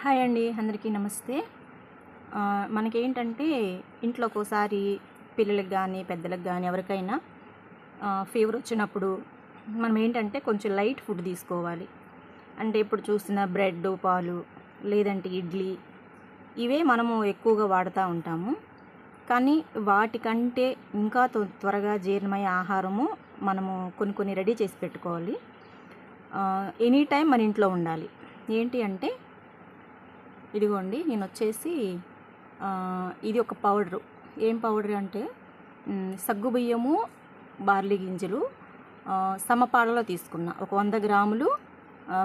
Hi అండి అందరికీ నమస్తే. మనకేంటంటే ఇంట్లో ఒక్కోసారి పిల్లలకు కానీ పెద్దలకు కానీ ఎవరికైనా ఫీవర్ వచ్చినప్పుడు మనం ఏంటంటే కొంచెం లైట్ ఫుడ్ తీసుకోవాలి. అంటే ఇప్పుడు చూసిన బ్రెడ్ పాలు లేదంటే ఇడ్లీ ఇవే మనము ఎక్కువగా వాడుతూ ఉంటాము. కానీ వాటికంటే ఇంకా త్వరగా జీర్ణమయ్యే ఆహారము మనము కొన్ని కొన్ని రెడీ చేసి పెట్టుకోవాలి. ఎనీ టైం మన ఇంట్లో ఉండాలి. ఏంటి అంటే ఇదిగోండి నేను వచ్చేసి ఇది ఒక పౌడరు. ఏం పౌడర్ అంటే సగ్గుబియ్యము సగ్గు బియ్యము బార్లీ గింజలు సమపాడలో తీసుకున్న. ఒక వంద గ్రాములు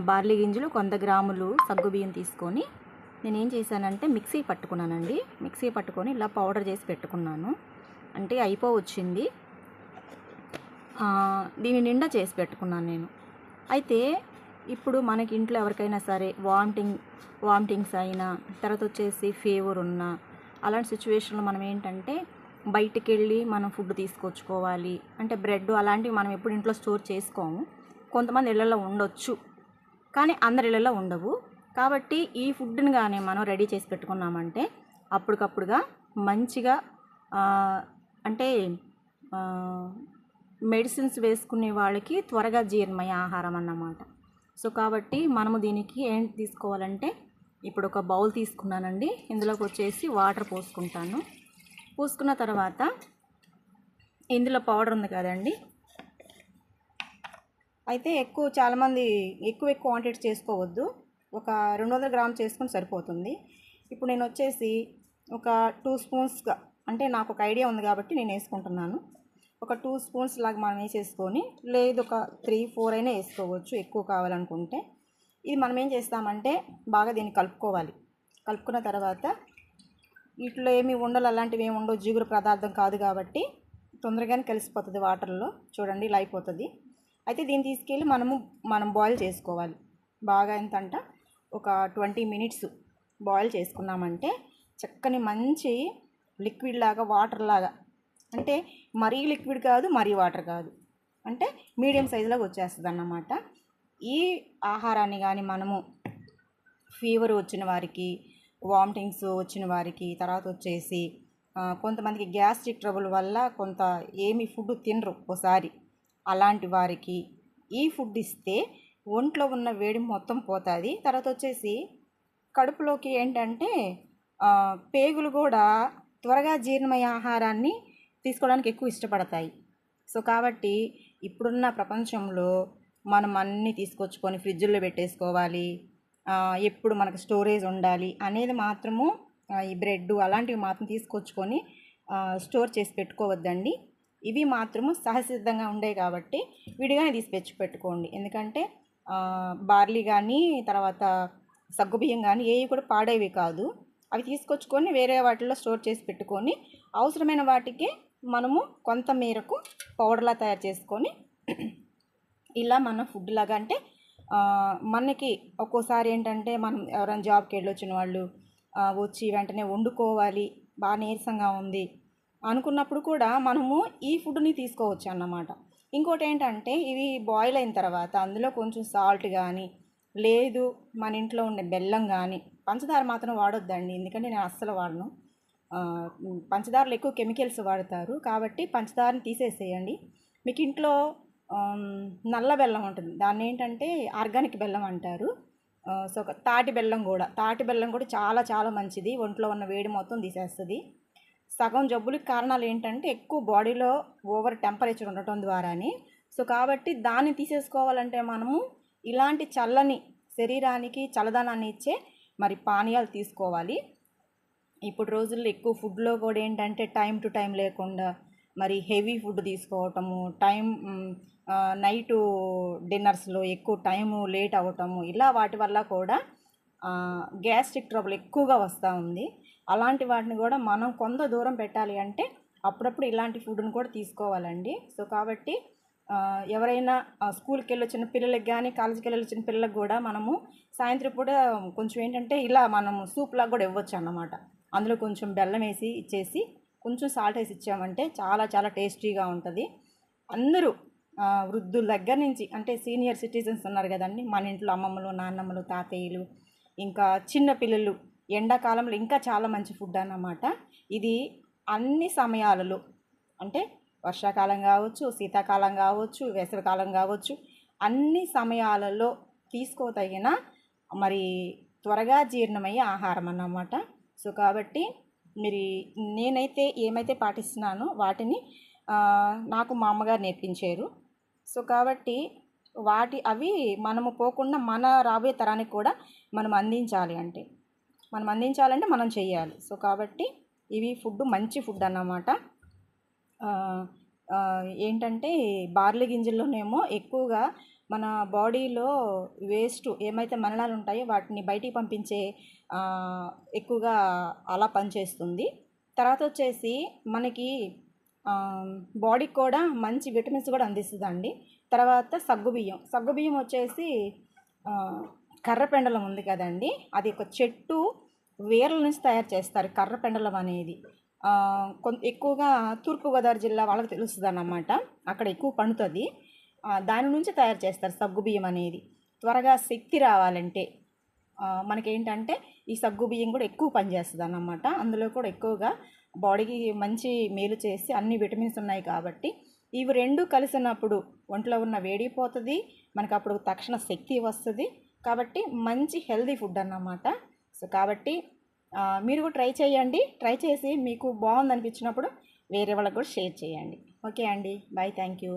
బార్లీ గింజలు ఒక వంద గ్రాములు సగ్గుబియ్యం తీసుకొని నేను ఏం చేశానంటే మిక్సీ పట్టుకున్నానండి. మిక్సీ పట్టుకొని ఇలా పౌడర్ చేసి పెట్టుకున్నాను. అంటే అయిపోవచ్చింది. దీని నిండా చేసి పెట్టుకున్నాను నేను. అయితే ఇప్పుడు మనకి ఇంట్లో ఎవరికైనా సరే వామిటింగ్ వామిటింగ్స్ అయినా తర్వాత వచ్చేసి ఫీవర్ ఉన్నా అలాంటి సిచ్యువేషన్లో మనం ఏంటంటే బయటికి వెళ్ళి మనం ఫుడ్ తీసుకొచ్చుకోవాలి. అంటే బ్రెడ్ అలాంటివి మనం ఎప్పుడు ఇంట్లో స్టోర్ చేసుకోము. కొంతమంది ఇళ్ళల్లో ఉండొచ్చు. కానీ అందరి ఇళ్ళల్లో ఉండవు. కాబట్టి ఈ ఫుడ్ని కానీ మనం రెడీ చేసి పెట్టుకున్నామంటే అప్పటికప్పుడుగా మంచిగా అంటే మెడిసిన్స్ వేసుకునే వాళ్ళకి త్వరగా జీర్ణమయ్యే ఆహారం అన్నమాట. సో కాబట్టి మనము దీనికి ఏం తీసుకోవాలంటే ఇప్పుడు ఒక బౌల్ తీసుకున్నానండి. ఇందులోకి వచ్చేసి వాటర్ పోసుకుంటాను. పోసుకున్న తర్వాత ఇందులో పౌడర్ ఉంది కదండి. అయితే ఎక్కువ చాలామంది ఎక్కువ ఎక్కువ క్వాంటిటీ చేసుకోవద్దు. ఒక రెండు వందల గ్రామ్ చేసుకుని సరిపోతుంది. ఇప్పుడు నేను వచ్చేసి ఒక టూ స్పూన్స్గా అంటే నాకు ఒక ఐడియా ఉంది కాబట్టి నేను వేసుకుంటున్నాను. ఒక టూ స్పూన్స్ లాగా మనం వేసేసుకొని లేదు ఒక త్రీ ఫోర్ అయినా వేసుకోవచ్చు. ఎక్కువ కావాలనుకుంటే. ఇది మనం ఏం చేస్తామంటే బాగా దీన్ని కలుపుకోవాలి. కలుపుకున్న తర్వాత వీటిలో ఏమి ఉండలు అలాంటివి ఏమి ఉండవు. జిగురు పదార్థం కాదు కాబట్టి తొందరగానే కలిసిపోతుంది వాటర్లో. చూడండి ఇలా అయిపోతుంది. అయితే దీన్ని తీసుకెళ్ళి మనము మనం బాయిల్ చేసుకోవాలి. బాగా ఎంతంట? ఒక ట్వంటీ మినిట్స్ బాయిల్ చేసుకున్నామంటే చక్కని మంచి లిక్విడ్ లాగా వాటర్ లాగా అంటే మరీ లిక్విడ్ కాదు మరీ వాటర్ కాదు. అంటే మీడియం సైజులోకి వచ్చేస్తుంది అన్నమాట ఈ ఆహారాన్ని కానీ మనము ఫీవర్ వచ్చిన వారికి వామిటింగ్స్ వచ్చిన వారికి తర్వాత వచ్చేసి కొంతమందికి గ్యాస్ట్రిక్ ట్రబుల్ వల్ల కొంత ఏమి ఫుడ్ తినరు ఒకసారి అలాంటి వారికి ఈ ఫుడ్ ఇస్తే ఒంట్లో ఉన్న వేడి మొత్తం పోతుంది. తర్వాత వచ్చేసి కడుపులోకి ఏంటంటే పేగులు కూడా త్వరగా జీర్ణమయ్యే ఆహారాన్ని తీసుకోవడానికి ఎక్కువ ఇష్టపడతాయి. సో కాబట్టి ఇప్పుడున్న ప్రపంచంలో మనం అన్నీ తీసుకొచ్చుకొని ఫ్రిడ్జ్లో పెట్టేసుకోవాలి ఎప్పుడు మనకు స్టోరేజ్ ఉండాలి అనేది మాత్రము ఈ బ్రెడ్ అలాంటివి మాత్రం తీసుకొచ్చుకొని స్టోర్ చేసి పెట్టుకోవద్దండి. ఇవి మాత్రము సహసిద్ధంగా ఉండే కాబట్టి విడిగానే తీసి పెట్టి పెట్టుకోండి. ఎందుకంటే బార్లీ కానీ తర్వాత సగ్గుబియ్యం కానీ ఏవి కూడా పాడేవి కాదు. అవి తీసుకొచ్చుకొని వేరే వాటిలో స్టోర్ చేసి పెట్టుకొని అవసరమైన వాటికి మనము కొంత మేరకు పౌడర్లా తయారు చేసుకొని ఇలా మన ఫుడ్ లాగా అంటే మనకి ఒక్కోసారి ఏంటంటే మనం ఎవరైనా జాబ్కి వెళ్ళి వచ్చిన వాళ్ళు వచ్చి వెంటనే వండుకోవాలి బాగా నీరసంగా ఉంది అనుకున్నప్పుడు కూడా మనము ఈ ఫుడ్ని తీసుకోవచ్చు అన్నమాట. ఇంకోటి ఏంటంటే ఇవి బాయిల్ అయిన తర్వాత అందులో కొంచెం సాల్ట్ కానీ లేదు మన ఇంట్లో ఉండే బెల్లం కానీ పంచదార మాత్రం వాడొద్దండి. ఎందుకంటే నేను అస్సలు వాడను. పంచదారలో ఎక్కువ కెమికల్స్ వాడతారు. కాబట్టి పంచదారని తీసేసేయండి. మీకు ఇంట్లో నల్ల బెల్లం ఉంటుంది. దాన్ని ఏంటంటే ఆర్గానిక్ బెల్లం అంటారు. సో తాటి బెల్లం కూడా. తాటి బెల్లం కూడా చాలా చాలా మంచిది. ఒంట్లో ఉన్న వేడి మొత్తం తీసేస్తుంది. సగం జబ్బులకి కారణాలు ఏంటంటే ఎక్కువ బాడీలో ఓవర్ టెంపరేచర్ ఉండటం ద్వారానే. సో కాబట్టి దాన్ని తీసేసుకోవాలంటే మనము ఇలాంటి చల్లని శరీరానికి చల్లదనాన్ని ఇచ్చే మరి పానీయాలు తీసుకోవాలి. ఇప్పుడు రోజుల్లో ఎక్కువ ఫుడ్లో కూడా ఏంటంటే టైం టు టైం లేకుండా మరి హెవీ ఫుడ్ తీసుకోవటము టైం నైటు డిన్నర్స్లో ఎక్కువ టైము లేట్ అవ్వటము ఇలా వాటి వల్ల కూడా గ్యాస్ట్రిక్ ట్రబుల్ ఎక్కువగా వస్తూ ఉంది. అలాంటి వాటిని కూడా మనం కొంత దూరం పెట్టాలి అంటే అప్పుడప్పుడు ఇలాంటి ఫుడ్ని కూడా తీసుకోవాలండి. సో కాబట్టి ఎవరైనా స్కూల్కి వెళ్ళి వచ్చిన పిల్లలకి కానీ కాలేజీకి వెళ్ళి వచ్చిన పిల్లలకు కూడా మనము సాయంత్రం పూట కొంచెం ఏంటంటే ఇలా మనము సూప్ లాగా కూడా ఇవ్వచ్చు అన్నమాట. అందులో కొంచెం బెల్లం వేసి ఇచ్చేసి కొంచెం సాల్ట్ వేసి ఇచ్చామంటే చాలా చాలా టేస్టీగా ఉంటుంది. అందరూ వృద్ధుల దగ్గర నుంచి అంటే సీనియర్ సిటిజన్స్ ఉన్నారు కదండి మన ఇంట్లో అమ్మమ్మలు నాన్నమ్మలు తాతయ్యలు ఇంకా చిన్న పిల్లలు ఎండాకాలంలో ఇంకా చాలా మంచి ఫుడ్ అన్నమాట. ఇది అన్ని సమయాలలో అంటే వర్షాకాలం కావచ్చు శీతాకాలం కావచ్చు వేసవికాలం కావచ్చు అన్ని సమయాలలో తీసుకోదగిన మరి త్వరగా జీర్ణమయ్యే ఆహారం అన్నమాట. సో కాబట్టి మీరు నేనైతే ఏమైతే పాటిస్తున్నానో వాటిని నాకు మా అమ్మగారు నేర్పించారు. సో కాబట్టి వాటి అవి మనము పోకుండా మన రాబోయే తరానికి కూడా మనం అందించాలి అంటే మనం అందించాలంటే మనం చేయాలి సో కాబట్టి ఇవి ఫుడ్ మంచి ఫుడ్ అన్నమాట. ఏంటంటే బార్లీ గింజల్లోనేమో ఎక్కువగా మన బాడీలో వేస్ట్ ఏమైతే మలినాలు ఉంటాయో వాటిని బయటికి పంపించే ఎక్కువగా అలా పనిచేస్తుంది. తర్వాత వచ్చేసి మనకి బాడీకి కూడా మంచి విటమిన్స్ కూడా అందిస్తుందండి. తర్వాత సగ్గుబియ్యం సగ్గుబియ్యం వచ్చేసి కర్రపెండలం ఉంది కదండి. అది ఒక చెట్టు వేర్ల నుంచి తయారు చేస్తారు కర్రపెండలం అనేది. కొంత ఎక్కువగా తూర్పుగోదావరి జిల్లా వాళ్ళకి తెలుస్తుంది అన్నమాట అక్కడ ఎక్కువ పండుతుంది. దాని నుంచి తయారు చేస్తారు సగ్గుబియ్యం అనేది. త్వరగా శక్తి రావాలంటే మనకేంటంటే ఈ సగ్గు బియ్యం కూడా ఎక్కువ పనిచేస్తుంది అన్నమాట అందులో కూడా ఎక్కువగా బాడీకి మంచి మేలు చేసి అన్ని విటమిన్స్ ఉన్నాయి కాబట్టి ఇవి రెండు కలిసినప్పుడు ఒంట్లో ఉన్న వేడి పోతుంది మనకు అప్పుడు తక్షణ శక్తి వస్తుంది. కాబట్టి మంచి హెల్దీ ఫుడ్ అన్నమాట. సో కాబట్టి మీరు కూడా ట్రై చేయండి. ట్రై చేసి మీకు బాగుంది అనిపించినప్పుడు వేరే వాళ్ళకి కూడా షేర్ చేయండి. ఓకే అండి. బాయ్. Thank you.